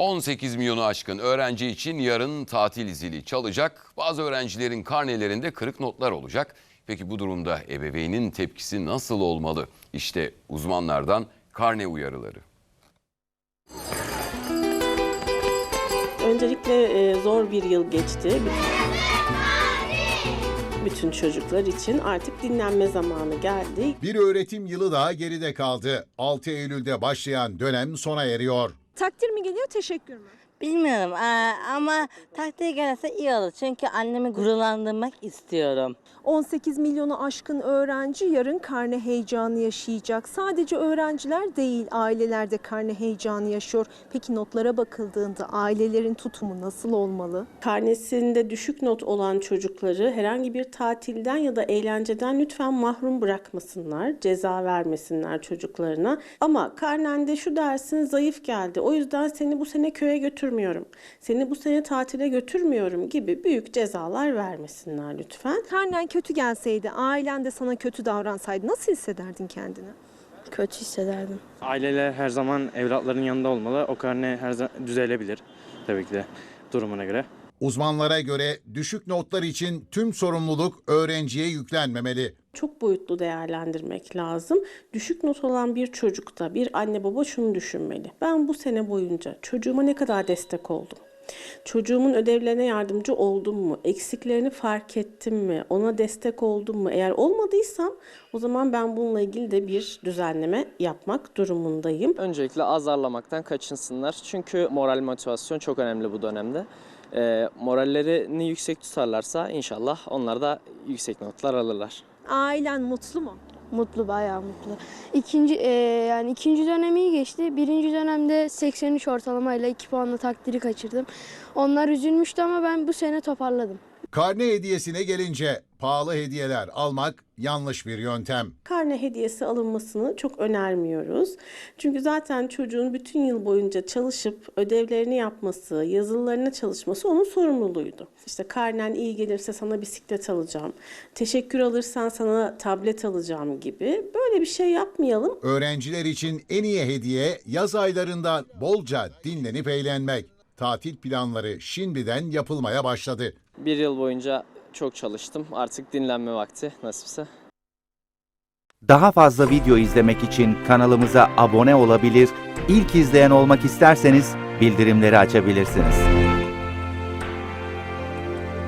18 milyonu aşkın öğrenci için yarın tatil zili çalacak. Bazı öğrencilerin karnelerinde kırık notlar olacak. Peki bu durumda ebeveynin tepkisi nasıl olmalı? İşte uzmanlardan karne uyarıları. Öncelikle e, zor bir yıl geçti. Bütün çocuklar için artık dinlenme zamanı geldi. Bir öğretim yılı daha geride kaldı. 6 Eylül'de başlayan dönem sona eriyor. Takdir mi geliyor, teşekkür mü? Bilmiyorum eee, ama takdir gelirse iyi olur. Çünkü annemi gururlandırmak istiyorum. 18 milyonu aşkın öğrenci yarın karne heyecanı yaşayacak. Sadece öğrenciler değil, aileler de karne heyecanı yaşıyor. Peki notlara bakıldığında ailelerin tutumu nasıl olmalı? Karnesinde düşük not olan çocukları herhangi bir tatilden ya da eğlenceden lütfen mahrum bırakmasınlar. Ceza vermesinler çocuklarına. Ama karnende şu dersin zayıf geldi. O yüzden seni bu sene köye götürmüyorum. Seni bu sene tatile götürmüyorum gibi büyük cezalar vermesinler lütfen. Karnen kötü gelseydi, ailen de sana kötü davransaydı nasıl hissederdin kendini? kötü hissederdim. Aileler her zaman evlatların yanında olmalı. O karne her zaman düzelebilir tabii ki de durumuna göre. Uzmanlara göre düşük notlar için tüm sorumluluk öğrenciye yüklenmemeli. çok boyutlu değerlendirmek lazım. Düşük not olan bir çocukta bir anne baba şunu düşünmeli. Ben bu sene boyunca çocuğuma ne kadar destek oldum? Çocuğumun ödevlerine yardımcı oldum mu? Eksiklerini fark ettim mi? Ona destek oldum mu? Eğer olmadıysam o zaman ben bununla ilgili de bir düzenleme yapmak durumundayım. Öncelikle azarlamaktan kaçınsınlar. Çünkü moral motivasyon çok önemli bu dönemde. Ee, morallerini yüksek tutarlarsa inşallah onlar da yüksek notlar alırlar. Ailen mutlu mu? Mutlu, bayağı mutlu. İkinci, eee, yani ikinci dönem iyi geçti. Birinci dönemde 83 ortalamayla 2 puanla takdiri kaçırdım. Onlar üzülmüştü ama ben bu sene toparladım. Karne hediyesine gelince pahalı hediyeler almak yanlış bir yöntem. karne hediyesi alınmasını çok önermiyoruz. Çünkü zaten çocuğun bütün yıl boyunca çalışıp ödevlerini yapması, yazılılarına çalışması onun sorumluluğuydu. İşte karnen iyi gelirse sana bisiklet alacağım, teşekkür alırsan sana tablet alacağım gibi böyle bir şey yapmayalım. Öğrenciler için en iyi hediye yaz aylarında bolca dinlenip eğlenmek. Tatil planları şimdiden yapılmaya başladı. Bir yıl boyunca çok çalıştım. Artık dinlenme vakti nasipse. Daha fazla video izlemek için kanalımıza abone olabilir, ilk izleyen olmak isterseniz bildirimleri açabilirsiniz.